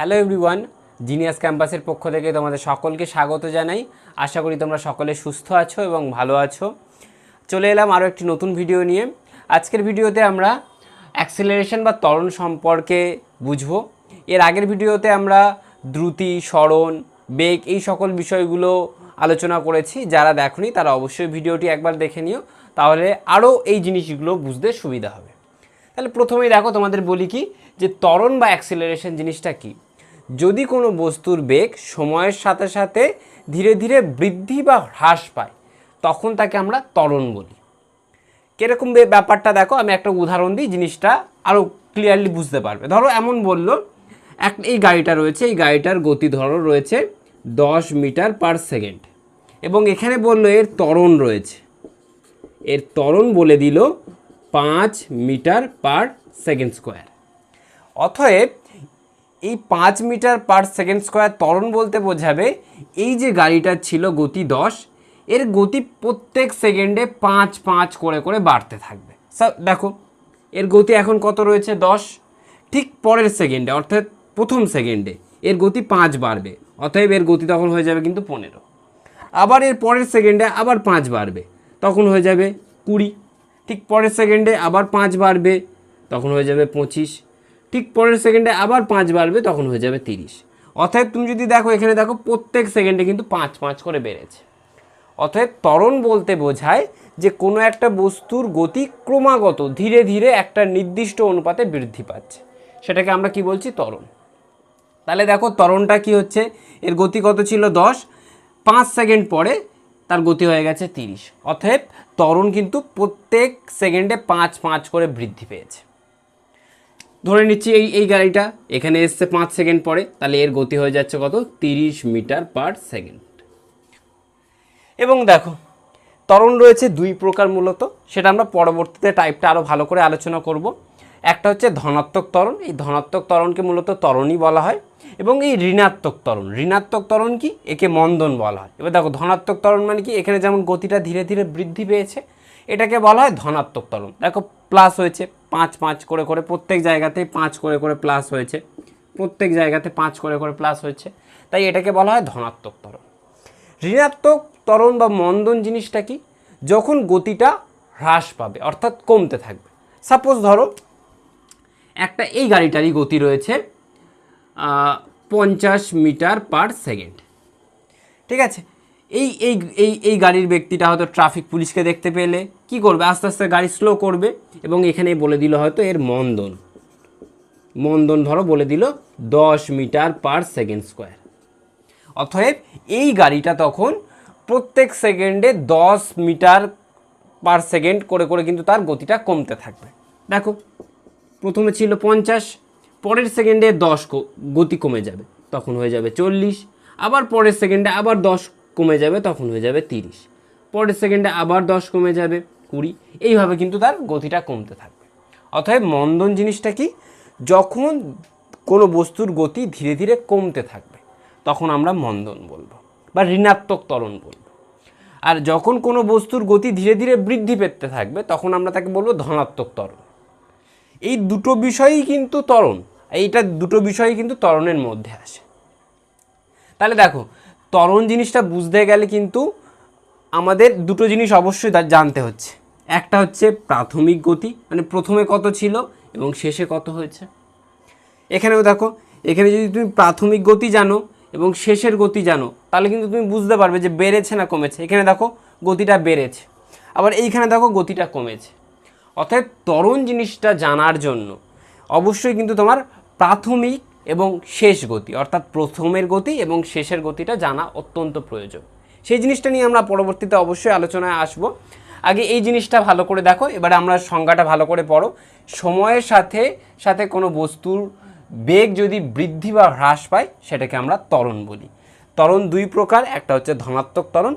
Hello everyone genius ক্যাম্পাসের পক্ষ থেকে তোমাদের সকলকে স্বাগত জানাই। আশা করি তোমরা সকলে সুস্থ আছো এবং ভালো আছো। চলে এলাম আরও একটি নতুন ভিডিও নিয়ে। আজকের ভিডিওতে আমরা অ্যাক্সিলারেশন বা ত্বরণ সম্পর্কে বুঝব। এর আগের ভিডিওতে আমরা দ্রুতি, স্মরণ, বেগ এই সকল বিষয়গুলো আলোচনা করেছি। যারা দেখনি, তারা অবশ্যই ভিডিওটি একবার দেখে নিও। তাহলে আরও এই জিনিসগুলো বুঝতে সুবিধা হবে। তাহলে প্রথমেই দেখো, তোমাদের বলি কি যে ত্বরণ বা অ্যাক্সিলারেশন জিনিসটা কি? যদি কোনো বস্তুর বেগ সময়ের সাথে সাথে ধীরে ধীরে বৃদ্ধি বা হ্রাস পায়, তখন তাকে আমরা ত্বরণ বলি। কীরকম ব্যাপারটা দেখো, আমি একটা উদাহরণ দিই, জিনিসটা আরও ক্লিয়ারলি বুঝতে পারবে। ধরো এমন বলল, এক এই গাড়িটা রয়েছে, এই গাড়িটার গতি ধরো রয়েছে দশ মিটার পার সেকেন্ড। এবং এখানে বলল এর ত্বরণ রয়েছে। এর ত্বরণ বলে দিল পাঁচ মিটার পার সেকেন্ড স্কোয়ার। অতএব এই পাঁচ মিটার পার সেকেন্ড স্কোয়ার ত্বরণ বলতে বোঝাবে এই যে গাড়িটার ছিল গতি দশ, এর গতি প্রত্যেক সেকেন্ডে পাঁচ পাঁচ করে করে বাড়তে থাকবে। দেখো, এর গতি এখন কত রয়েছে? দশ। ঠিক পরের সেকেন্ডে, অর্থাৎ প্রথম সেকেন্ডে, এর গতি পাঁচ বাড়বে। অতএব এর গতি তখন হয়ে যাবে কিন্তু পনেরো। আবার এর পরের সেকেন্ডে আবার পাঁচ বাড়বে। তখন হয়ে যাবে কুড়ি। ঠিক পরের সেকেন্ডে আবার পাঁচ বাড়বে। তখন হয়ে যাবে পঁচিশ। ঠিক পরের সেকেন্ডে আবার পাঁচ বাড়বে, তখন হয়ে যাবে তিরিশ। অতএব তুমি যদি দেখো, এখানে দেখো প্রত্যেক সেকেন্ডে কিন্তু পাঁচ পাঁচ করে বেড়েছে। অতএব ত্বরণ বলতে বোঝায় যে কোনো একটা বস্তুর গতি ক্রমাগত ধীরে ধীরে একটা নির্দিষ্ট অনুপাতে বৃদ্ধি পাচ্ছে। সেটাকে আমরা কি বলছি? ত্বরণ। তাহলে দেখো ত্বরণটা কি হচ্ছে? এর গতি কত ছিল? দশ। পাঁচ সেকেন্ড পরে তার গতি হয়ে গেছে তিরিশ। অতএব ত্বরণ কিন্তু প্রত্যেক সেকেন্ডে পাঁচ পাঁচ করে বৃদ্ধি পেয়েছে। ধরে নিচ্ছি এই এই গাড়িটা, এখানে এসছে পাঁচ সেকেন্ড পরে, তাহলে এর গতি হয়ে যাচ্ছে কত? তিরিশ মিটার পার সেকেন্ড। এবং দেখো তরণ রয়েছে দুই প্রকার মূলত, সেটা আমরা পরবর্তীতে টাইপটা আরও ভালো করে আলোচনা করব। একটা হচ্ছে ধনাত্মক তরণ এই ধনাত্মক তরণকে মূলত তরণই বলা হয়, এবং এই ঋণাত্মক তরণ ঋণাত্মক তরণ কি? একে মন্দন বলা হয়। এবার দেখো, ধনাত্মক তরণ মানে কি? এখানে যেমন গতিটা ধীরে ধীরে বৃদ্ধি পেয়েছে, এটাকে বলা হয় ধনাত্মক তরণ দেখো প্লাস হয়েছে পাঁচ পাঁচ করে করে প্রত্যেক জায়গাতেই পাঁচ করে করে প্লাস হয়েছে। প্রত্যেক জায়গাতে পাঁচ করে করে প্লাস হয়েছে। তাই এটাকে বলা হয় ধনাত্মক ত্বরণ। ঋণাত্মক ত্বরণ বা মন্দন জিনিসটা কি? যখন গতিটা হ্রাস পাবে, অর্থাৎ কমতে থাকবে। সাপোজ ধরো, একটা এই গাড়িটারই গতি রয়েছে পঞ্চাশ মিটার পার সেকেন্ড ঠিক আছে? এই এই এই এই গাড়ির ব্যক্তিটা হয়তো ট্রাফিক পুলিশকে দেখতে পেলে। কি করবে? আস্তে আস্তে গাড়ি স্লো করবে এবং এখানে বলে দিল হয়তো এর মন্দন। মন্দন ধরো বলে দিল দশ মিটার পার সেকেন্ড স্কোয়ার। অতএব এই গাড়িটা তখন প্রত্যেক সেকেন্ডে দশ মিটার পার সেকেন্ড করে করে কিন্তু তার গতিটা কমতে থাকবে। দেখো, প্রথমে ছিল পঞ্চাশ, পরের সেকেন্ডে দশ গতি কমে যাবে। তখন হয়ে যাবে চল্লিশ, আবার পরের সেকেন্ডে আবার দশ কমে যাবে তখন হয়ে যাবে তিরিশ। পরের সেকেন্ডে আবার দশ কমে যাবে কুড়ি। এইভাবে কিন্তু তার গতিটা কমতে থাকবে। অতএব মন্দন জিনিসটা কি? যখন কোনো বস্তুর গতি ধীরে ধীরে কমতে থাকবে, তখন আমরা মন্দন বলব বা ঋণাত্মক ত্বরণ বলব। আর যখন কোনো বস্তুর গতি ধীরে ধীরে বৃদ্ধি পেতে থাকবে, তখন আমরা তাকে বলব ধনাত্মক ত্বরণ। এই দুটো বিষয়ই কিন্তু ত্বরণ। এইটা দুটো বিষয়ই কিন্তু ত্বরণের মধ্যে আসে। তাহলে দেখো ত্বরণ জিনিসটা বুঝতে গেলে কিন্তু আমাদের দুটো জিনিস অবশ্যই জানতে হচ্ছে। একটা হচ্ছে প্রাথমিক গতি মানে প্রথমে কত ছিল এবং শেষে কত হয়েছে। এখানেও দেখো, এখানে যদি তুমি প্রাথমিক গতি জানো এবং শেষের গতি জানো, তাহলে কিন্তু তুমি বুঝতে পারবে যে বেড়েছে না কমেছে। এখানে দেখো, গতিটা বেড়েছে। আবার এইখানে দেখো, গতিটা কমেছে। অর্থাৎ ত্বরণ জিনিসটা জানার জন্য অবশ্যই কিন্তু তোমার প্রাথমিক এবং শেষ গতি, অর্থাৎ প্রথমের গতি এবং শেষের গতিটা জানা অত্যন্ত প্রয়োজন। সেই জিনিসটা নিয়ে আমরা পরবর্তীতে অবশ্যই আলোচনায় আসব। আগে এই জিনিসটা ভালো করে দেখো, এবারে আমরা সংজ্ঞাটা ভালো করে পড়ো। সময়ের সাথে সাথে কোনো বস্তুর বেগ যদি বৃদ্ধি বা হ্রাস পায়, সেটাকে আমরা ত্বরণ বলি। ত্বরণ দুই প্রকার, একটা হচ্ছে ধনাত্মক ত্বরণ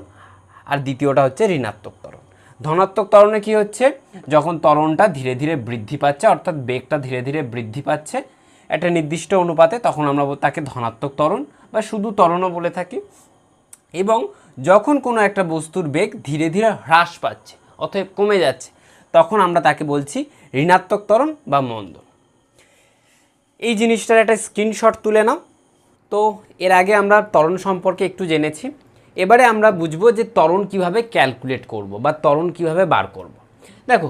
আর দ্বিতীয়টা হচ্ছে ঋণাত্মক ত্বরণ। ধনাত্মক ত্বরণে কি হচ্ছে? যখন ত্বরণটা ধীরে ধীরে বৃদ্ধি পাচ্ছে, অর্থাৎ বেগটা ধীরে ধীরে বৃদ্ধি পাচ্ছে একটা নির্দিষ্ট অনুপাতে তখন আমরা তাকে ধনাত্মক ত্বরণ বা শুধু ত্বরণও বলে থাকি। এবং যখন কোনো একটা বস্তুর বেগ ধীরে ধীরে হ্রাস পাচ্ছে, অতএব কমে যাচ্ছে, তখন আমরা তাকে বলছি ঋণাত্মক ত্বরণ বা মন্দন এই জিনিসটার একটা স্ক্রিনশট তুলে নাও। তো এর আগে আমরা ত্বরণ সম্পর্কে একটু জেনেছি। এবারে আমরা বুঝব যে ত্বরণ কীভাবে ক্যালকুলেট করব বা ত্বরণ কীভাবে বার করব। দেখো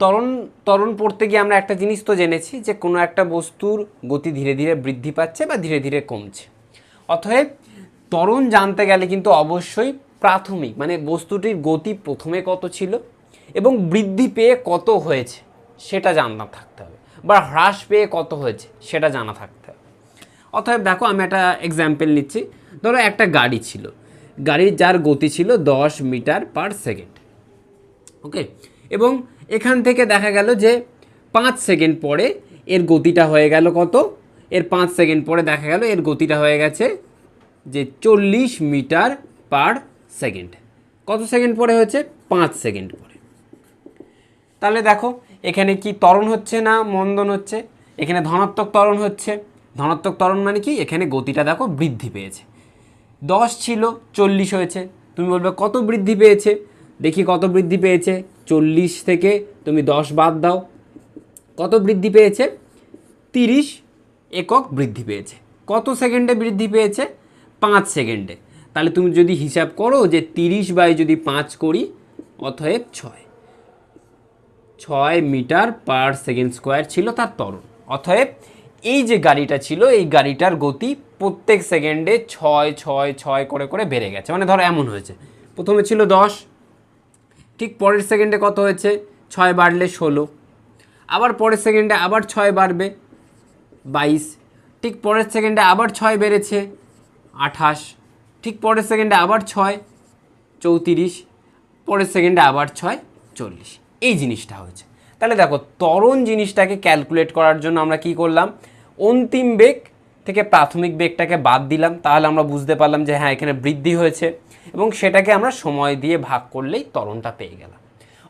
ত্বরণ ত্বরণ পড়তে গিয়ে আমরা একটা জিনিস তো জেনেছি যে কোনো একটা বস্তুর গতি ধীরে ধীরে বৃদ্ধি পাচ্ছে বা ধীরে ধীরে কমছে। অতএব ত্বরণ জানতে গেলে কিন্তু অবশ্যই প্রাথমিক মানে বস্তুটির গতি প্রথমে কত ছিল এবং বৃদ্ধি পেয়ে কত হয়েছে সেটা জানা থাকতে হবে বা হ্রাস পেয়ে কত হয়েছে সেটা জানা থাকতে হবে। অতএব দেখো আমি একটা এক্সাম্পল নিচ্ছি। ধরো একটা গাড়ি ছিল। গাড়ির যার গতি ছিল দশ মিটার পার সেকেন্ড ওকে এবং এখান থেকে দেখা গেল যে পাঁচ সেকেন্ড পরে এর গতিটা হয়ে গেল কত? এর পাঁচ সেকেন্ড পরে দেখা গেল এর গতিটা হয়ে গেছে যে চল্লিশ মিটার পার সেকেন্ড। কত সেকেন্ড পরে হয়েছে? পাঁচ সেকেন্ড পরে। তাহলে দেখো, এখানে কি ত্বরণ হচ্ছে না মন্দন হচ্ছে? এখানে ধনাত্মক ত্বরণ হচ্ছে। ধনাত্মক ত্বরণ মানে কি? এখানে গতিটা দেখো বৃদ্ধি পেয়েছে। দশ ছিল, চল্লিশ হয়েছে। তুমি বলবে কত বৃদ্ধি পেয়েছে? দেখি কত বৃদ্ধি পেয়েছে? চল্লিশ থেকে তুমি দশ বাদ দাও। কত বৃদ্ধি পেয়েছে? তিরিশ একক বৃদ্ধি পেয়েছে। কত সেকেন্ডে বৃদ্ধি পেয়েছে? পাঁচ সেকেন্ডে। তাহলে তুমি যদি হিসাব করো যে তিরিশ বাই যদি পাঁচ করি, অতএব ছয়। ছয় মিটার পার সেকেন্ড স্কোয়ার ছিল তার ত্বরণ অতএব এই যে গাড়িটা ছিল, এই গাড়িটার গতি প্রত্যেক সেকেন্ডে ছয় ছয় ছয় করে করে বেড়ে গেছে। মানে ধরো এমন হয়েছে। প্রথমে ছিল দশ ঠিক পরের সেকেন্ডে কত হয়েছে? ছয় বাড়লে ষোলো। আবার পরের সেকেন্ডে আবার ছয় বাড়বে বাইশ। ঠিক পরের সেকেন্ডে আবার ছয় বেড়েছে আঠাশ। ঠিক পরের সেকেন্ডে আবার ছয় চৌত্রিশ। পরের সেকেন্ডে আবার ছয় চল্লিশ। এই জিনিসটা হয়েছে। তাহলে দেখো ত্বরণ জিনিসটাকে ক্যালকুলেট করার জন্য আমরা কি করলাম? অন্তিম বেগ থেকে প্রাথমিক বেগটাকে বাদ দিলাম, তাহলে আমরা বুঝতে পারলাম যে হ্যাঁ এখানে বৃদ্ধি হয়েছে এবং সেটাকে আমরা সময় দিয়ে ভাগ করলেই তরণটা পেয়ে গেলাম।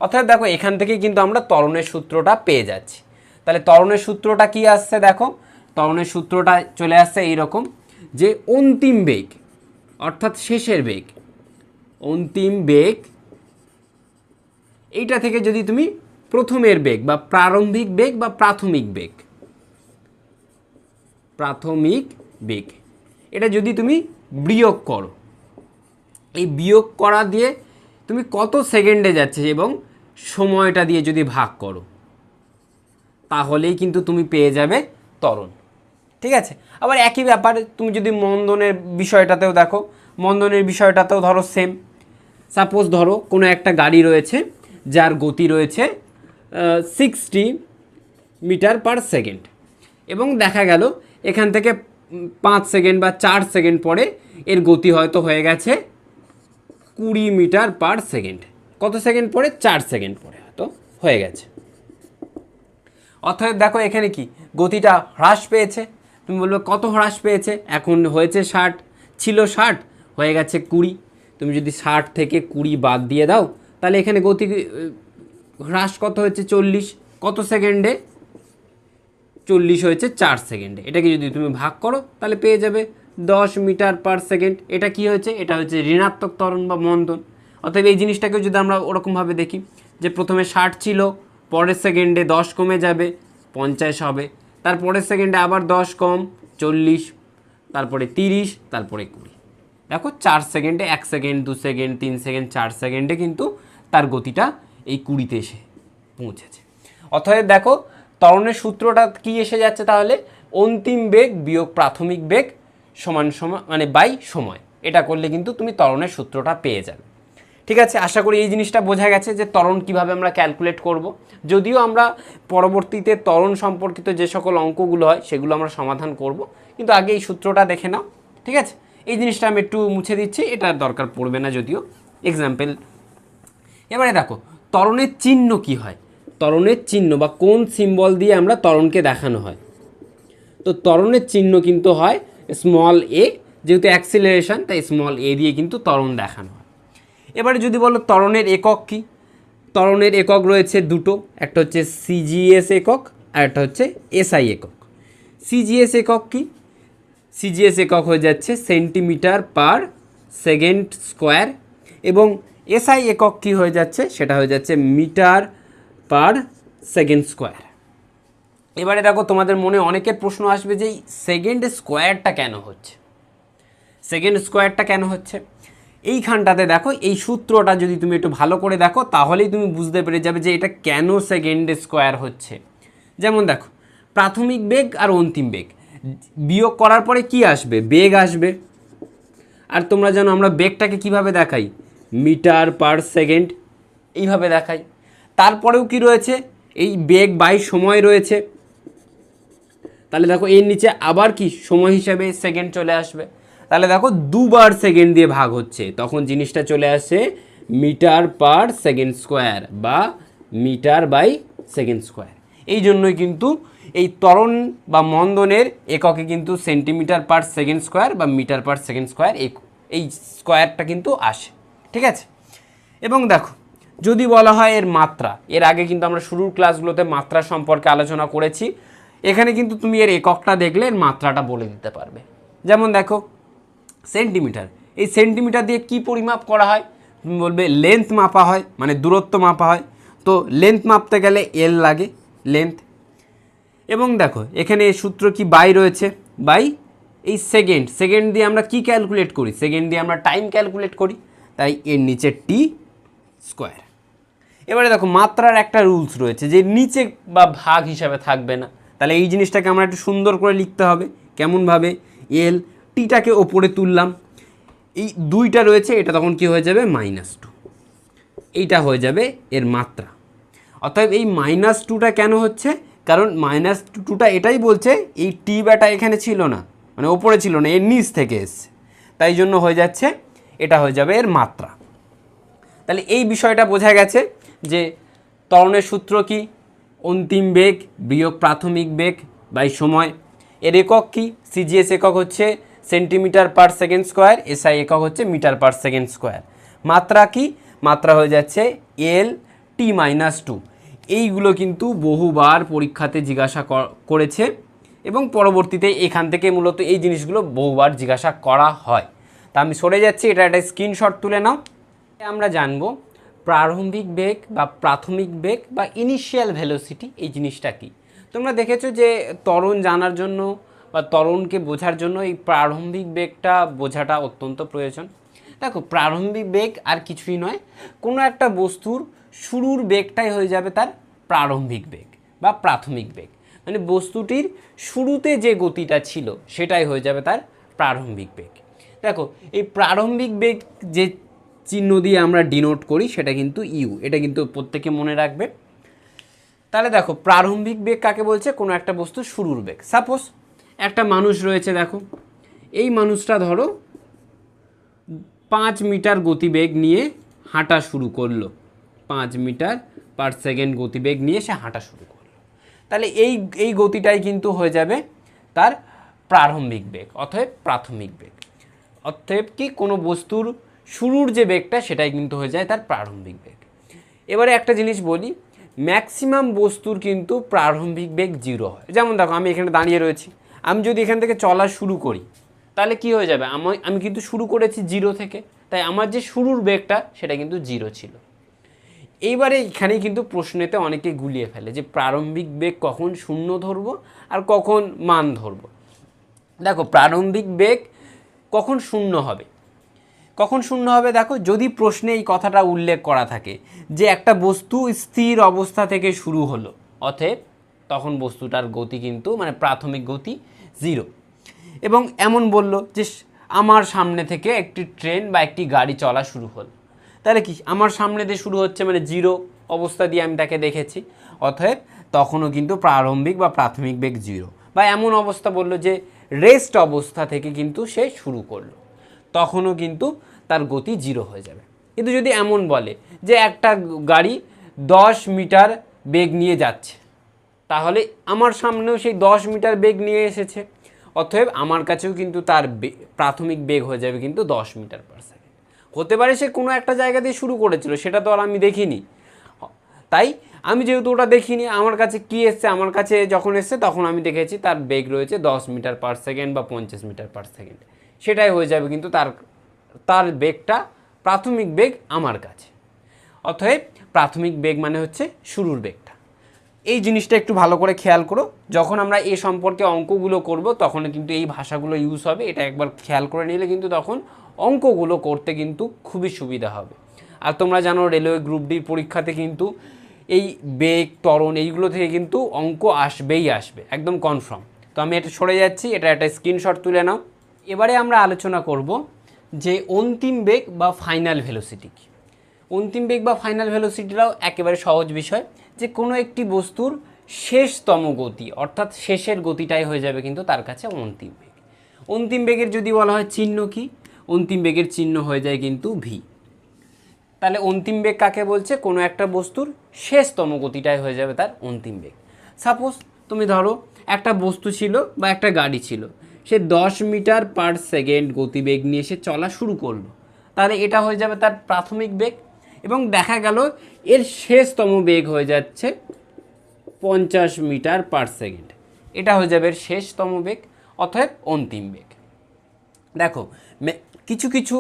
অর্থাৎ দেখো, এখান থেকে কিন্তু আমরা তরণের সূত্রটা পেয়ে যাচ্ছি। তাহলে তরণের সূত্রটা কি আসছে দেখো তরণের সূত্রটা চলে আসছে এইরকম যে অন্তিম বেগ, অর্থাৎ শেষের বেগ, অন্তিম বেগ, এইটা থেকে যদি তুমি প্রথমের বেগ বা প্রারম্ভিক বেগ বা প্রাথমিক বেগ প্রাথমিক বেগ। এটা যদি তুমি বিয়োগ করো, এই বিয়োগ করা দিয়ে তুমি কত সেকেন্ডে যাচ্ছে এবং সময়টা দিয়ে যদি ভাগ করো, তাহলেই কিন্তু তুমি পেয়ে যাবে ত্বরণ। ঠিক আছে? আবার একই ব্যাপারে, তুমি যদি মন্দনের বিষয়টাতেও দেখো, মন্দনের বিষয়টাতেও ধরো সেম সাপোজ ধরো কোনো একটা গাড়ি রয়েছে, যার গতি রয়েছে সিক্সটি মিটার পার সেকেন্ড এবং দেখা গেল এখান থেকে পাঁচ সেকেন্ড বা চার সেকেন্ড পরে এর গতি হয়তো হয়ে গেছে কুড়ি মিটার পার সেকেন্ড। কত সেকেন্ড পরে? চার সেকেন্ড পরে হয়তো হয়ে গেছে। অতএব দেখো এখানে কি? গতিটা হ্রাস পেয়েছে। তুমি বলবে কত হ্রাস পেয়েছে? এখন হয়েছে ষাট। ছিল ষাট, হয়ে গেছে কুড়ি। তুমি যদি ষাট থেকে কুড়ি বাদ দিয়ে দাও, তাহলে এখানে গতি, হ্রাস কত হয়েছে? চল্লিশ। কত সেকেন্ডে? চল্লিশ হয়েছে চার সেকেন্ডে। এটাকে যদি তুমি ভাগ করো, তাহলে পেয়ে যাবে দশ মিটার পার সেকেন্ড। এটা কি হয়েছে? এটা হচ্ছে ঋণাত্মক ত্বরণ বা মন্দন। অতএব এই জিনিসটাকে যদি আমরা ওরকমভাবে দেখি, যে প্রথমে ষাট ছিল, পরের সেকেন্ডে দশ কমে যাবে, পঞ্চাশ হবে। তারপরের সেকেন্ডে আবার দশ কম, চল্লিশ, তারপরে তিরিশ, তারপরে কুড়ি। দেখো, চার সেকেন্ডে এক সেকেন্ড, দু সেকেন্ড, তিন সেকেন্ড, চার সেকেন্ডে কিন্তু তার গতিটা এই কুড়িতে এসে পৌঁছেছে। অতএব দেখো ত্বরণের সূত্রটা কি এসে যাচ্ছে তাহলে? অন্তিম বেগ বিয়োগ প্রাথমিক বেগ সমান সমান মানে বাই সময়। এটা করলে কিন্তু তুমি ত্বরণের সূত্রটা পেয়ে যাবে। ঠিক আছে, আশা করি এই জিনিসটা বোঝা গেছে যে ত্বরণ কীভাবে আমরা ক্যালকুলেট করব। যদিও আমরা পরবর্তীতে ত্বরণ সম্পর্কিত যে সকল অঙ্কগুলো হয়, সেগুলো আমরা সমাধান করব। কিন্তু আগে এই সূত্রটা দেখে নাও। ঠিক আছে? এই জিনিসটা আমি একটু মুছে দিচ্ছি, এটা দরকার পড়বে না যদিও। এক্সাম্পল এবারে দেখো, ত্বরণের চিহ্ন কি হয়? ত্বরণের চিহ্ন বা কোন সিম্বল দিয়ে আমরা ত্বরণকে দেখানো হয়? তো ত্বরণের চিহ্ন কিন্তু হয় স্মল এ যেহেতু অ্যাক্সিলারেশন তাই স্মল এ দিয়ে কিন্তু ত্বরণ দেখানো হয়। এবারে যদি বলো ত্বরণের একক কি? ত্বরণের একক রয়েছে দুটো, একটা হচ্ছে সিজিএস একক আর একটা হচ্ছে এসআই একক। সিজিএস একক কি? সিজিএস একক হয়ে যাচ্ছে সেন্টিমিটার পার সেকেন্ড স্কোয়ার এবং এসআই একক কি হয়ে যাচ্ছে? সেটা হয়ে যাচ্ছে মিটার পার সেকেন্ড স্কোয়ার এবারে দেখো তোমাদের মনে অনেকের প্রশ্ন আসবে যে সেকেন্ড স্কোয়ারটা কেন হচ্ছে? সেকেন্ড স্কোয়ারটা কেন হচ্ছে? এইখানটাতে দেখো, এই সূত্রটা যদি তুমি একটু ভালো করে দেখো, তাহলেই তুমি বুঝতে পেরে যাবে যে এটা কেন সেকেন্ড স্কোয়ার হচ্ছে। যেমন দেখো, প্রাথমিক বেগ আর অন্তিম বেগ। বিয়োগ করার পরে কি আসবে? বেগ আসবে। আর তোমরা জানো আমরা বেগটাকে কীভাবে দেখাই? Metre per second. এইভাবে দেখাই। তারপরেও কি রয়েছে? এই বেগ বাই সময় রয়েছে। তাহলে দেখো, এর নিচে আবার কি? সময় হিসাবে সেকেন্ড চলে আসবে। তাহলে দেখো, দুবার সেকেন্ড দিয়ে ভাগ হচ্ছে। তখন জিনিসটা চলে আসে মিটার পার সেকেন্ড স্কোয়ার বা মিটার বাই সেকেন্ড স্কোয়ার এই জন্যই কিন্তু এই ত্বরণ বা মন্দনের এককে কিন্তু সেন্টিমিটার পার সেকেন্ড স্কোয়ার বা মিটার পার সেকেন্ড স্কোয়ার এই এই স্কোয়ারটা কিন্তু আসে। ঠিক আছে? এবং দেখো যদি বলা হয় এর মাত্রা, এর আগে কিন্তু আমরা শুরুর ক্লাসগুলোতে মাত্রা সম্পর্কে আলোচনা করেছি, এখানে কিন্তু তুমি এর এককটা দেখলে এর মাত্রাটা বলে দিতে পারবে। যেমন দেখো, সেন্টিমিটার, এই সেন্টিমিটার দিয়ে কি পরিমাপ করা হয়? তুমি বলবে লেন্থ মাপা হয় মানে দূরত্ব মাপা হয়। তো লেন্থ মাপতে গেলে এল লাগে লেন্থ এবং দেখো, এখানে সূত্র কি বাই রয়েছে? বাই এই সেকেন্ড সেকেন্ড দিয়ে আমরা কি ক্যালকুলেট করি? সেকেন্ড দিয়ে আমরা টাইম ক্যালকুলেট করি, তাই এর নিচে টি স্কোয়ার এবারে দেখো, মাত্রার একটা রুলস রয়েছে যে নিচে বা ভাগ হিসাবে থাকবে না। তাহলে এই জিনিসটাকে আমরা একটু সুন্দর করে লিখতে হবে। কেমনভাবে? এল টিটাকে ওপরে তুললাম। এই দুইটা রয়েছে, এটা তখন কি হয়ে যাবে? মাইনাস টু এইটা হয়ে যাবে এর মাত্রা। অতএব এই মাইনাস টুটা কেন হচ্ছে? কারণ মাইনাস টুটা এটাই বলছে, এই টি ব্যাটা এখানে ছিল না। মানে ওপরে ছিল না, এর নিচ থেকে এসছে। তাই জন্য হয়ে যাচ্ছে, এটা হয়ে যাবে এর মাত্রা। তাহলে এই বিষয়টা বোঝা গেছে। যে ত্বরণের সূত্র কি? অন্তিম বেগ, বিয়োগ প্রাথমিক বেগ বাই সময়। এর একক কি? সিজিএস একক হচ্ছে centimetre per second square SI একক হচ্ছে মিটার পার সেকেন্ড স্কোয়ার। মাত্রা কি? মাত্রা হয়ে যাচ্ছে এল টি মাইনাস টু এইগুলো কিন্তু বহুবার পরীক্ষাতে জিজ্ঞাসা করেছে এবং পরবর্তীতে এখান থেকে মূলত এই জিনিসগুলো বহুবার জিজ্ঞাসা করা হয়। তা আমি সরে যাচ্ছি, এটা একটা স্ক্রিনশট তুলে নাও। আমরা জানব প্রারম্ভিক বেগ বা প্রাথমিক বেগ বা ইনিশিয়াল ভেলোসিটি এই জিনিসটা কি? তোমরা দেখেছ যে ত্বরণ জানার জন্য বা ত্বরণকে বোঝার জন্য এই প্রারম্ভিক বেগটা বোঝাটা অত্যন্ত প্রয়োজন। দেখো, প্রারম্ভিক বেগ আর কিছুই নয়, কোনো একটা বস্তুর শুরুর বেগটাই হয়ে যাবে তার প্রারম্ভিক বেগ বা প্রাথমিক বেগ। মানে বস্তুটির শুরুতে যে গতিটা ছিল, সেটাই হয়ে যাবে তার প্রারম্ভিক বেগ। দেখো, এই প্রারম্ভিক বেগ যে চিহ্ন দিয়ে আমরা ডিনোট করি, সেটা কিন্তু ইউ এটা কিন্তু প্রত্যেকে মনে রাখবে। তাহলে দেখো, প্রারম্ভিক বেগ কাকে বলছে? কোনো একটা বস্তু শুরুর বেগ। সাপোজ একটা মানুষ রয়েছে, দেখো, এই মানুষটা ধরো পাঁচ মিটার গতিবেগ নিয়ে হাঁটা শুরু করল। পাঁচ মিটার পার সেকেন্ড গতিবেগ নিয়ে সে হাঁটা শুরু করল। তাহলে এই এই গতিটাই কিন্তু হয়ে যাবে তার প্রারম্ভিক বেগ, অতএব প্রাথমিক বেগ। অতএব কি কোনো বস্তুর শুরুর যে বেগটা সেটাই কিন্তু হয়ে যায় তার প্রারম্ভিক বেগ। এবারে একটা জিনিস বলি ম্যাক্সিমাম বস্তুর কিন্তু প্রারম্ভিক বেগ জিরো হয়। যেমন দেখো, আমি এখানে দাঁড়িয়ে রয়েছি। আমি যদি এখান থেকে চলা শুরু করি, তাহলে কি হয়ে যাবে? আমি আমি কিন্তু শুরু করেছি জিরো থেকে, তাই আমার যে শুরুর বেগটা সেটা কিন্তু জিরো ছিল। এইবারে এখানেই কিন্তু প্রশ্নেতে অনেকে গুলিয়ে ফেলে যে প্রারম্ভিক বেগ কখন শূন্য ধরবো আর কখন মান ধরবো। দেখো, প্রারম্ভিক বেগ কখন শূন্য হবে? কখন শূন্য হবে? দেখো, যদি প্রশ্নে এই কথাটা উল্লেখ করা থাকে যে একটা বস্তু স্থির অবস্থা থেকে শুরু হলো, অতএব তখন বস্তুটার গতি কিন্তু মানে প্রাথমিক গতি জিরো এবং এমন বলল যে, আমার সামনে থেকে একটি ট্রেন বা একটি গাড়ি চলা শুরু হলো। তাহলে কি? আমার সামনে দিয়ে শুরু হচ্ছে মানে জিরো অবস্থা দিয়ে আমি তাকে দেখেছি। অতএব তখনও কিন্তু প্রারম্ভিক বা প্রাথমিক বেগ জিরো বা এমন অবস্থা বলল যে রেস্ট অবস্থা থেকে কিন্তু সে শুরু করল। তখনও কিন্তু তার গতি জিরো হয়ে যাবে। কিন্তু যদি এমন বলে যে একটা গাড়ি দশ মিটার বেগ নিয়ে যাচ্ছে, তাহলে আমার সামনেও সেই দশ মিটার বেগ নিয়ে এসেছে। অতএব আমার কাছেও কিন্তু তার প্রাথমিক বেগ হয়ে যাবে কিন্তু দশ মিটার পার সেকেন্ড হতে পারে সে কোনো একটা জায়গা দিয়ে শুরু করেছিল, সেটা তো আর আমি দেখিনি। তাই আমি যেহেতু ওটা দেখিনি, আমার কাছে কি এসছে, আমার কাছে যখন এসছে তখন আমি দেখেছি তার বেগ রয়েছে দশ মিটার পার সেকেন্ড বা পঞ্চাশ মিটার পার সেকেন্ড সেটাই হয়ে যাবে কিন্তু তার তার বেগটা প্রাথমিক বেগ আমার কাছে। অতএব প্রাথমিক বেগ মানে হচ্ছে শুরুর বেগটা। এই জিনিসটা একটু ভালো করে খেয়াল করো। যখন আমরা এ সম্পর্কে অঙ্কগুলো করব, তখন কিন্তু এই ভাষাগুলো ইউজ হবে। এটা একবার খেয়াল করে নিলে কিন্তু তখন অঙ্কগুলো করতে কিন্তু খুবই সুবিধা হবে। আর তোমরা জানো, রেলওয়ে গ্রুপ ডির পরীক্ষাতে কিন্তু এই বেগ, ত্বরণ এইগুলো থেকে কিন্তু অঙ্ক আসবেই আসবে। একদম কনফার্ম তো আমি এটা সরে যাচ্ছি, এটা একটা স্ক্রিনশট তুলে নাও। এবারে আমরা আলোচনা করব যে অন্তিম বেগ বা ফাইনাল ভেলোসিটি কী। অন্তিম বেগ বা ফাইনাল ভেলোসিটিটাও একেবারে সহজ বিষয় যে কোনো একটি বস্তুর শেষতম গতি, অর্থাৎ শেষের গতিটাই হয়ে যাবে কিন্তু তার কাছে অন্তিম বেগ। অন্তিম বেগের যদি বলা হয় চিহ্ন কি? অন্তিম বেগের চিহ্ন হয়ে যায় কিন্তু ভি তাহলে অন্তিম বেগ কাকে বলছে? কোনো একটা বস্তুর শেষতম গতিটাই হয়ে যাবে তার অন্তিম বেগ। সাপোজ তুমি ধরো একটা বস্তু ছিল বা একটা গাড়ি ছিল সে দশ মিটার পার সেকেন্ড গতিবেগ নিয়ে সে চলা শুরু করল। তাহলে এটা হয়ে যাবে তার প্রাথমিক বেগ এবং দেখা গেল এর শেষতম বেগ হয়ে যাচ্ছে পঞ্চাশ মিটার পার সেকেন্ড। এটা হয়ে যাবে এর শেষতম বেগ অতএব অন্তিম বেগ। দেখো কিছু কিছু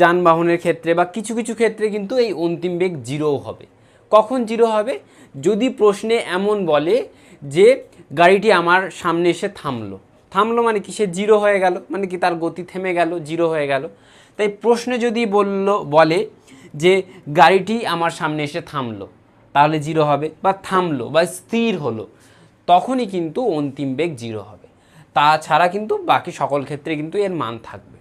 যানবাহনের ক্ষেত্রে বা কিছু কিছু ক্ষেত্রে কিন্তু এই অন্তিম বেগ জিরো হবে। কখন জিরো হবে? যদি প্রশ্নে এমন বলে যে গাড়িটি আমার সামনে এসে থামলো থামলো মানে কি? সে জিরো হয়ে গেল। মানে কি? তার গতি থেমে গেল, জিরো হয়ে গেল। তাই প্রশ্নে যদি বলল, বলে যে গাড়িটি আমার সামনে এসে থামলো, তাহলে জিরো হবে বা থামলো বা স্থির হলো, তখনই কিন্তু অন্তিম বেগ জিরো হবে। তাছাড়া কিন্তু বাকি সকল ক্ষেত্রে কিন্তু এর মান থাকবে।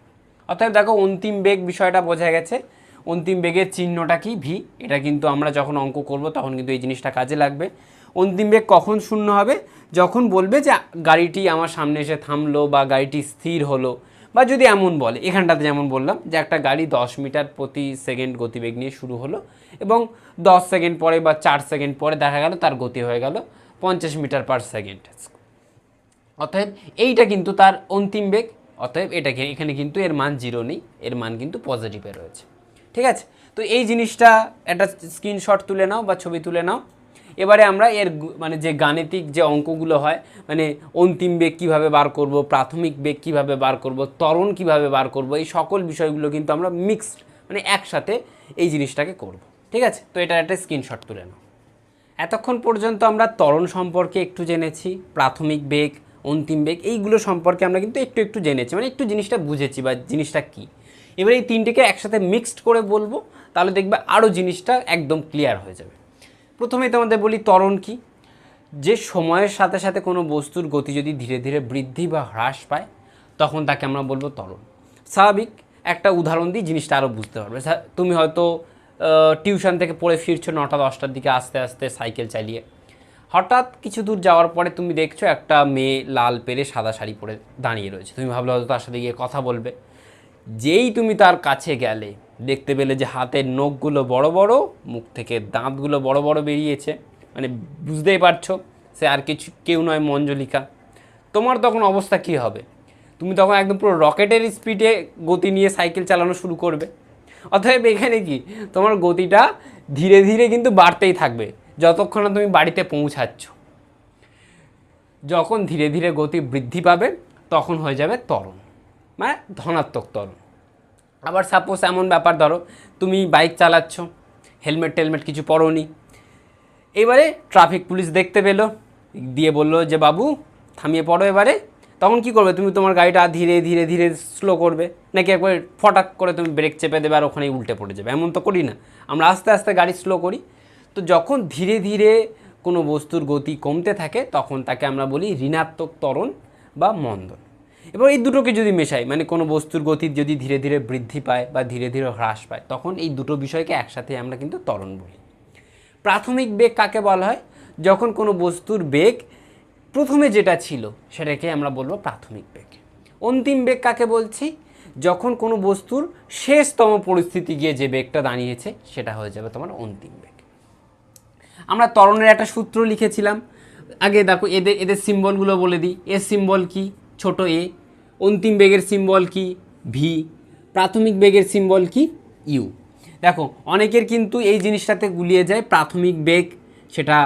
অর্থাৎ দেখো, অন্তিম বেগ বিষয়টা বোঝা গেছে। অন্তিম বেগের চিহ্নটা কি? ভি এটা কিন্তু আমরা যখন অঙ্ক করব, তখন কিন্তু এই জিনিসটা কাজে লাগবে। অন্তিম বেগ কখন শূন্য হবে? যখন বলবে যে গাড়িটি আমার সামনে এসে থামলো বা গাড়িটি স্থির হলো, বা যদি এমন বলে, এখানটাতে যেমন বললাম যে একটা গাড়ি দশ মিটার প্রতি সেকেন্ড গতিবেগ নিয়ে শুরু হলো এবং দশ সেকেন্ড পরে বা চার সেকেন্ড পরে দেখা গেল তার গতি হয়ে গেল পঞ্চাশ মিটার পার সেকেন্ড। অতএব এইটা কিন্তু তার অন্তিম বেগ, অতএব এটাকে এখানে কিন্তু এর মান জিরো নেই, এর মান কিন্তু পজিটিভে রয়েছে। ঠিক আছে? তো এই জিনিসটা একটা স্ক্রিনশট তুলে নাও বা ছবি তুলে নাও। এবারে আমরা এর মানে যে গাণিতিক যে অঙ্কগুলো হয় মানে অন্তিম বেগ কীভাবে বার করব, প্রাথমিক বেগ কীভাবে বার করব, ত্বরণ কীভাবে বার করব, এই সকল বিষয়গুলো কিন্তু আমরা মিক্সড মানে একসাথে এই জিনিসটাকে করব। ঠিক আছে? তো এটা একটা স্ক্রিনশট তুলে নাও। এতক্ষণ পর্যন্ত আমরা ত্বরণ সম্পর্কে একটু জেনেছি, প্রাথমিক বেগ, অন্তিম বেগ, এইগুলো সম্পর্কে আমরা কিন্তু একটু একটু জেনেছি মানে একটু জিনিসটা বুঝেছি বা জিনিসটা কী। এবার এই তিনটেকে একসাথে মিক্সড করে বলব, তাহলে দেখবে আরও জিনিসটা একদম ক্লিয়ার হয়ে যাবে। প্রথমেই তোমাদের বলি ত্বরণ কি? যে সময়ের সাথে সাথে কোনো বস্তুর গতি যদি ধীরে ধীরে বৃদ্ধি বা হ্রাস পায়, তখন তাকে আমরা বলব ত্বরণ। স্বাভাবিক, একটা উদাহরণ দিই জিনিসটা আরও বুঝতে পারবে। তুমি হয়তো টিউশন থেকে পড়ে ফিরছো নটা, দশটার দিকে আস্তে আস্তে সাইকেল চালিয়ে। হঠাৎ কিছু দূর যাওয়ার পরে তুমি দেখছ একটা মেয়ে লাল পেরে সাদা শাড়ি পরে দাঁড়িয়ে রয়েছে। তুমি ভাবলে হয়তো তার সাথে গিয়ে কথা বলবে। যেই তুমি তার কাছে গেলে দেখতে পেলে যে হাতের নখগুলো বড় বড়, মুখ থেকে দাঁতগুলো বড় বড় বেরিয়েছে। মানে বুঝতেই পারছ, সে আর কিছু, কেউ নয় মঞ্জলিকা। তোমার তখন অবস্থা কী হবে? তুমি তখন একদম পুরো রকেটের স্পিডে গতি নিয়ে সাইকেল চালানো শুরু করবে। অতএব এখানে কি? তোমার গতিটা ধীরে ধীরে কিন্তু বাড়তেই থাকবে, যতক্ষণ না তুমি বাড়িতে পৌঁছাচ্ছ। যখন ধীরে ধীরে গতি বৃদ্ধি পাবে, তখন হয়ে যাবে ত্বরণ। মানে ধনাত্মক ত্বরণ। আবার সাপোজ এমন ব্যাপার, ধরো তুমি বাইক চালাচ্ছ হেলমেট টেলমেট কিছু পরোনি। এবারে ট্রাফিক পুলিশ দেখতে পেল, দিয়ে বলল যে, বাবু, থামিয়ে পড়ো এবারে। তখন কি করবে? তুমি তোমার গাড়িটা ধীরে ধীরে ধীরে স্লো করবে। নাকি একবার ফটাক করে তুমি ব্রেক চেপে দেবে আর ওখানেই উল্টে পড়ে যাবে? এমন তো করি না। আমরা আস্তে আস্তে গাড়ি স্লো করি। তো যখন ধীরে ধীরে কোনো বস্তুর গতি কমতে থাকে, তখন তাকে আমরা বলি ঋণাত্মক ত্বরণ বা মন্দন। এবার এই দুটোকে যদি মেশাই মানে কোনো বস্তুর গতি যদি ধীরে ধীরে বৃদ্ধি পায় বা ধীরে ধীরে হ্রাস পায়, তখন এই দুটো বিষয়কে একসাথে আমরা কিন্তু ত্বরণ বলি। প্রাথমিক বেগ কাকে বলা হয়? যখন কোনো বস্তুর বেগ প্রথমে যেটা ছিল, সেটাকে আমরা বলব প্রাথমিক বেগ। অন্তিম বেগ কাকে বলছি? যখন কোনো বস্তুর শেষতম পরিস্থিতি গিয়ে যে বেগটা দাঁড়িয়েছে, সেটা হয়ে যাবে তোমার অন্তিম বেগ। আমরা ত্বরণের একটা সূত্র লিখেছিলাম। আগে দেখো, এদের এদের সিম্বলগুলো বলে দিই। এর সিম্বল কি? ছোট এ, অন্তিম বেগের সিম্বল কি? ভি প্রাথমিক বেগের সিম্বল কি? ইউ দেখো, অনেকের কিন্তু এই জিনিসটাতে গুলিয়ে যায় প্রাথমিক বেগ, সেটা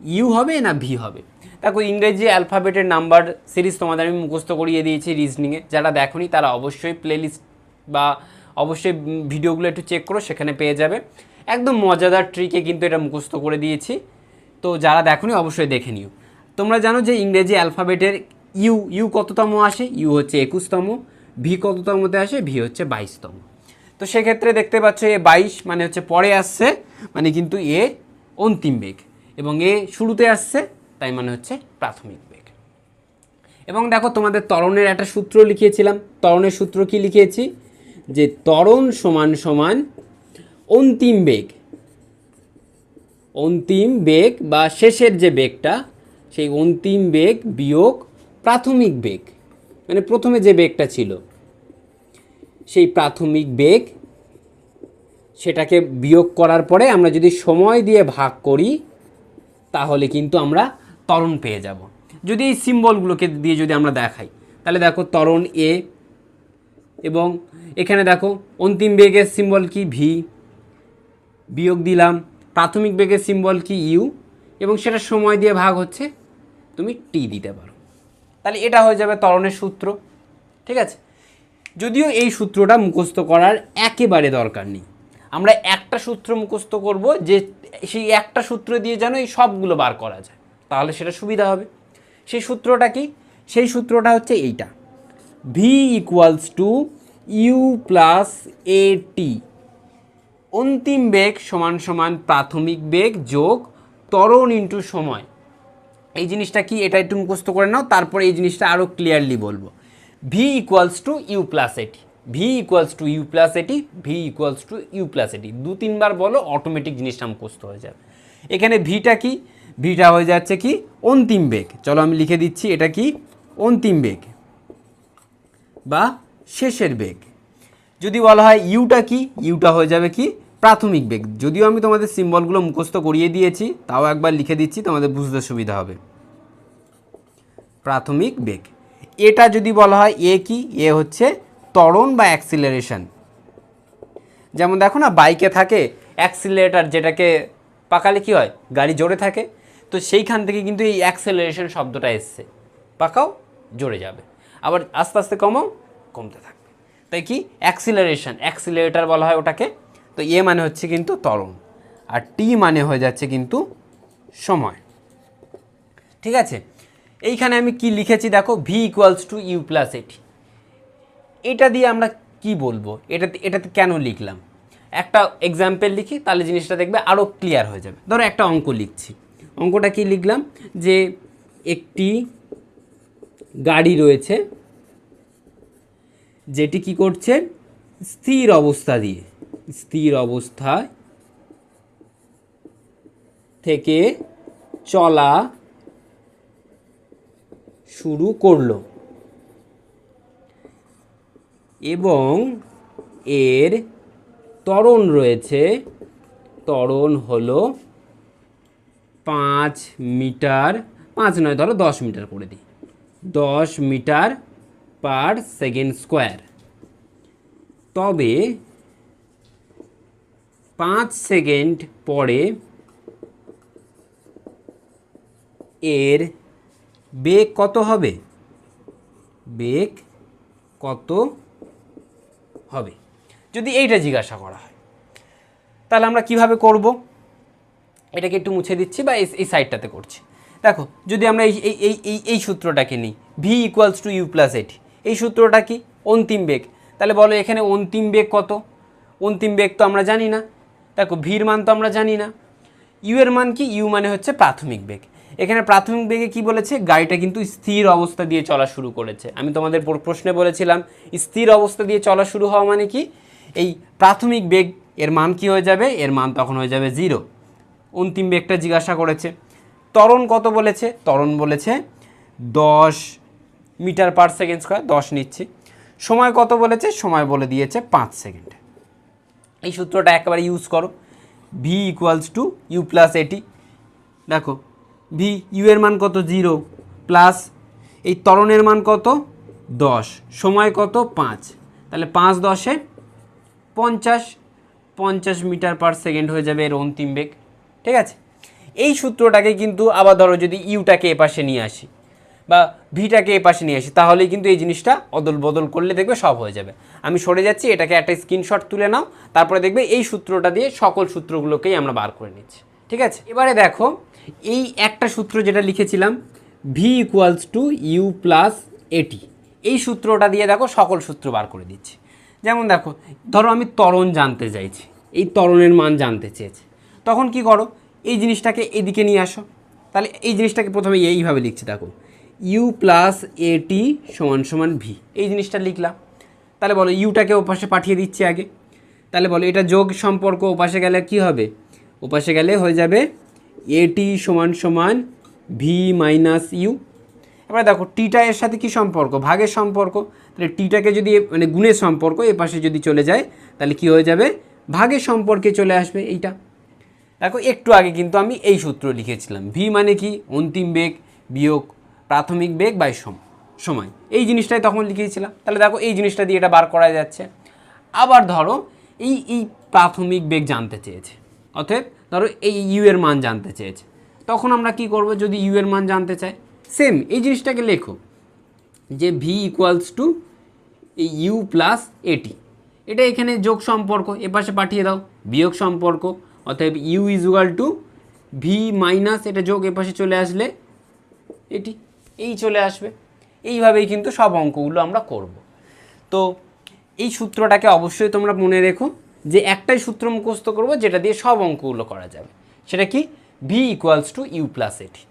ইউ হবে না ভি হবে। দেখো, ইংরেজি অ্যালফাবেটের নাম্বার সিরিজ তোমাদের আমি মুখস্থ করিয়ে দিয়েছি রিজনিংয়ে যারা দেখোনি, তারা অবশ্যই প্লেলিস্ট বা অবশ্যই ভিডিওগুলো একটু চেক করো, সেখানে পেয়ে যাবে। একদম মজাদার ট্রিকে কিন্তু এটা মুখস্থ করে দিয়েছি। তো যারা দেখোনি, অবশ্যই দেখে নিও। তোমরা জানো যে ইংরেজি অ্যালফাবেটের ইউ ইউ কততম আসে? ইউ হচ্ছে একুশতম, ভি কততমতে আসে? ভি হচ্ছে বাইশতম। তো সেক্ষেত্রে দেখতে পাচ্ছ এ বাইশ মানে হচ্ছে পরে আসছে মানে কিন্তু এ অন্তিম বেগ। এবং এ শুরুতে আসছে, তাই মানে হচ্ছে প্রাথমিক বেগ। এবং দেখো তোমাদের ত্বরণের একটা সূত্র লিখিয়েছিলাম। তরণের সূত্র কি লিখিয়েছি? যে ত্বরণ সমান সমান অন্তিম বেগ। অন্তিম বেগ বা শেষের যে বেগটা, সেই অন্তিম বেগ বিয়োগ প্রাথমিক বেগ মানে প্রথমে যে বেগটা ছিল, সেই প্রাথমিক বেগ সেটাকে বিয়োগ করার পরে আমরা যদি সময় দিয়ে ভাগ করি, তাহলে কিন্তু আমরা ত্বরণ পেয়ে যাব। যদি এই সিম্বলগুলোকে দিয়ে যদি আমরা দেখাই, তাহলে দেখো ত্বরণ এ এবং এখানে দেখো অন্তিম বেগের সিম্বল কি? ভি। বিয়োগ দিলাম, প্রাথমিক বেগের সিম্বল কি? ইউ। এবং সেটা সময় দিয়ে ভাগ হচ্ছে, তুমি টি দিতে পারো। তাহলে এটা হয়ে যাবে ত্বরণের সূত্র, ঠিক আছে? যদিও এই সূত্রটা মুখস্থ করার একেবারে দরকার নেই। আমরা একটা সূত্র মুখস্থ করব যে সেই একটা সূত্র দিয়ে যেন এই সবগুলো বার করা যায়, তাহলে সেটা সুবিধা হবে। সেই সূত্রটা কি? সেই সূত্রটা হচ্ছে এইটা। V equals to U plus A T অন্তিম বেগ সমান সমান প্রাথমিক বেগ যোগ ত্বরণ ইন্টু সময়। এই জিনিসটা কি? এটা একটু মুখস্থ করে নাও, তারপরে এই জিনিসটা আরও ক্লিয়ারলি বলব। V equals to U plus AT V equals to U plus AT V equals to U plus AT দু তিনবার বলো অটোমেটিক জিনিসটা মুখস্থ হয়ে যাবে। এখানে ভিটা কি? ভিটা হয়ে যাচ্ছে কি? অন্তিম বেগ। চলো আমি লিখে দিচ্ছি, এটা কি? অন্তিম বেগ বা শেষের বেগ। যদি বলা হয় ইউটা কি? ইউটা হয়ে যাবে কি? প্রাথমিক বেগ। যদিও আমি তোমাদের সিম্বলগুলো মুখস্থ করিয়ে দিয়েছি, তাও একবার লিখে দিচ্ছি, তোমাদের বুঝতে সুবিধা হবে। প্রাথমিক বেগ। এটা যদি বলা হয় এ কি? এ হচ্ছে ত্বরণ বা অ্যাক্সিলারেশন যেমন দেখো না বাইকে থাকে অ্যাক্সিলারেটার যেটাকে পাকালে কি হয়? গাড়ি জোরে থাকে। তো সেইখান থেকে কিন্তু এই অ্যাক্সেলারেশন শব্দটা এসছে। পাকাও, জোরে যাবে। আবার আস্তে আস্তে কমাও, কমতে থাকবে। তাই কি? অ্যাক্সিলারেশন অ্যাক্সিলারেটার বলা হয় ওটাকে। তো এ মানে হচ্ছে কিন্তু ত্বরণ আর টি মানে হয়ে যাচ্ছে কিন্তু সময়। ঠিক আছে? এইখানে আমি কি লিখেছি দেখো V equals to U plus AT এটা দিয়ে আমরা কি বলব? এটাতে এটাতে কেন লিখলাম? একটা এক্সাম্পল লিখি, তাহলে জিনিসটা দেখবে আরও ক্লিয়ার হয়ে যাবে। ধরো একটা অঙ্ক লিখছি। অঙ্কটা কি লিখলাম? যে একটি গাড়ি রয়েছে, যেটি কি করছে? স্থির অবস্থা দিয়ে। স্থির অবস্থায় থেকে চলা শুরু করল। এবং এর ত্বরণ রয়েছে। ত্বরণ হলো পাঁচ মিটার, পাঁচ নয়, ধরো দশ মিটার করে দিই। দশ মিটার পার সেকেন্ড স্কোয়ার। তবে পাঁচ সেকেন্ড পরে এর বেগ কত হবে? বেগ কত হবে? যদি এইটা জিজ্ঞাসা করা হয়, তাহলে আমরা কীভাবে করব? এটাকে একটু মুছে দিচ্ছি বা এই সাইডটাতে করছি। দেখো, যদি আমরা এই এই এই এই সূত্রটাকে নিই V equals to U plus AT এই সূত্রটা কি? অন্তিম বেগ। তাহলে বলো এখানে অন্তিম বেগ কত? অন্তিম বেগ তো আমরা জানি না। দেখো, ভির মান তো আমরা জানি না। ইউ এর মান কি? ইউ মানে হচ্ছে প্রাথমিক বেগ। এখানে প্রাথমিক বেগে কি বলেছে? গাড়িটা কিন্তু স্থির অবস্থা দিয়ে চলা শুরু করেছে। আমি তোমাদের পর- প্রশ্নে বলেছিলাম, স্থির অবস্থা দিয়ে চলা শুরু হওয়া মানে কি? এই প্রাথমিক বেগ, এর মান কি হয়ে যাবে? এর মান তখন হয়ে যাবে জিরো। অন্তিম বেগটা জিজ্ঞাসা করেছে। ত্বরণ কত বলেছে? ত্বরণ বলেছে দশ মিটার পার সেকেন্ড স্কোয়ার, দশ নিচ্ছি। সময় কত বলেছে? সময় বলে দিয়েছে পাঁচ সেকেন্ড। এই সূত্রটা একেবারে ইউজ করো। V equals to U plus AT দেখো ভি ইউ এর মান কত? জিরো প্লাস এই ত্বরণের মান কত? দশ। সময় কত? পাঁচ। তাহলে পাঁচ দশে পঞ্চাশ। পঞ্চাশ মিটার পার সেকেন্ড হয়ে যাবে এর অন্তিম বেগ। ঠিক আছে? এই সূত্রটাকে কিন্তু আবার ধরো যদি ইউটাকে এপাশে নিয়ে আসি। বা ভিটাকে এপাশে নিয়ে আসি, তাহলেই কিন্তু এই জিনিসটা অদল বদল করলে দেখবে সব হয়ে যাবে। আমি সরে যাচ্ছি, এটাকে একটা স্ক্রিনশট তুলে নাও, তারপরে দেখবে এই সূত্রটা দিয়ে সকল সূত্রগুলোকেই আমরা বার করে নিচ্ছি। ঠিক আছে? এবারে দেখো, এই একটা সূত্র যেটা লিখেছিলাম V equals to U plus AT এই সূত্রটা দিয়ে দেখো সকল সূত্র বার করে দিচ্ছি। যেমন দেখো, ধরো আমি ত্বরণ জানতে চাইছি, এই ত্বরণের মান জানতে চেয়েছি। তখন কি করো, এই জিনিসটাকে এদিকে নিয়ে আসো। তাহলে এই জিনিসটাকে প্রথমে এইভাবে লিখছি, দেখো। ইউ প্লাস এটি সমান সমান ভি এই জিনিসটা লিখলাম। তাহলে বলো ইউটাকে ওপাশে পাঠিয়ে দিচ্ছি আগে। তাহলে বলো এটা যোগ সম্পর্ক, ওপাশে গেলে কি হবে? ওপাশে গেলে হয়ে যাবে এটি সমান সমান ভি মাইনাস ইউ এবার দেখো টিটা এর সাথে কি সম্পর্ক? ভাগের সম্পর্ক। তাহলে টিটাকে যদি এ- মানে গুণের সম্পর্ক এ পাশে যদি চলে যায়, তাহলে কি হয়ে যাবে? ভাগের সম্পর্কে চলে আসবে এইটা। দেখো একটু আগে কিন্তু আমি এই সূত্র লিখেছিলাম। ভি মানে কি? অন্তিম বেগ বিয়োগ প্রাথমিক বেগ বাই সম, সময়। এই জিনিসটাই তখন লিখিয়েছিলাম। তাহলে দেখো এই জিনিসটা দিয়ে এটা বার করা যাচ্ছে। আবার ধরো, এই এই প্রাথমিক বেগ জানতে চেয়েছে। অতএব ধরো এই ইউ এর মান জানতে চেয়েছে। তখন আমরা কি করব যদি ইউ এর মান জানতে চাই? সেম এই জিনিসটাকে লেখো। যে V equals to U plus AT এটা এখানে যোগ সম্পর্ক এপাশে পাঠিয়ে দাও। বিয়োগ সম্পর্ক। অতএব U is equal to V minus এটা যোগ এপাশে চলে আসলে এটি এই চলে আসবে। এইভাবেই কিন্তু সব অঙ্কগুলো আমরা করব। তো এই সূত্রটাকে অবশ্যই তোমরা মনে রেখো যে একটাই সূত্র মুখস্থ করব যেটা দিয়ে সব অঙ্কগুলো করা যাবে। সেটা কি? V equals to U plus AT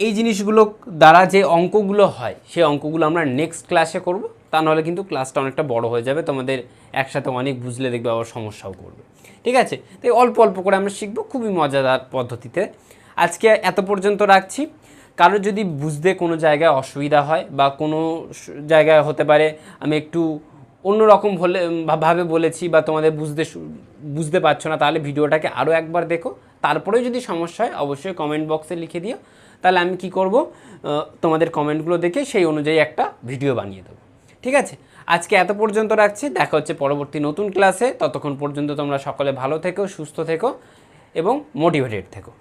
এই জিনিসগুলো দ্বারা যে অঙ্কগুলো হয় সেই অঙ্কগুলো আমরা নেক্সট ক্লাসে করব। তা নাহলে কিন্তু ক্লাসটা অনেকটা বড় হয়ে যাবে, তোমাদের একসাথে অনেক বুঝলে দেখবে আবার সমস্যাও করবে। ঠিক আছে? তাই অল্প অল্প করে আমরা শিখব, খুবই মজাদার পদ্ধতিতে। আজকে এত পর্যন্ত রাখছি। কারোর যদি বুঝতে কোনো জায়গায় অসুবিধা হয় বা কোনো জায়গায় হতে পারে, আমি একটু অন্যরকম হলে ভাবে বলেছি বা তোমাদের বুঝতে বুঝতে পারছ না, তাহলে ভিডিওটাকে আরও একবার দেখো। তারপরেও যদি সমস্যা হয়, অবশ্যই কমেন্ট বক্সে লিখে দিও। তাহলে আমি কি করব? তোমাদের কমেন্টগুলো দেখে সেই অনুযায়ী একটা ভিডিও বানিয়ে দেবো। ঠিক আছে? আজকে এত পর্যন্ত রাখছি। দেখা হচ্ছে পরবর্তী নতুন ক্লাসে ততক্ষণ পর্যন্ত তোমরা সকলে ভালো থেকো, সুস্থ থেকো এবং মোটিভেটেড থেকো।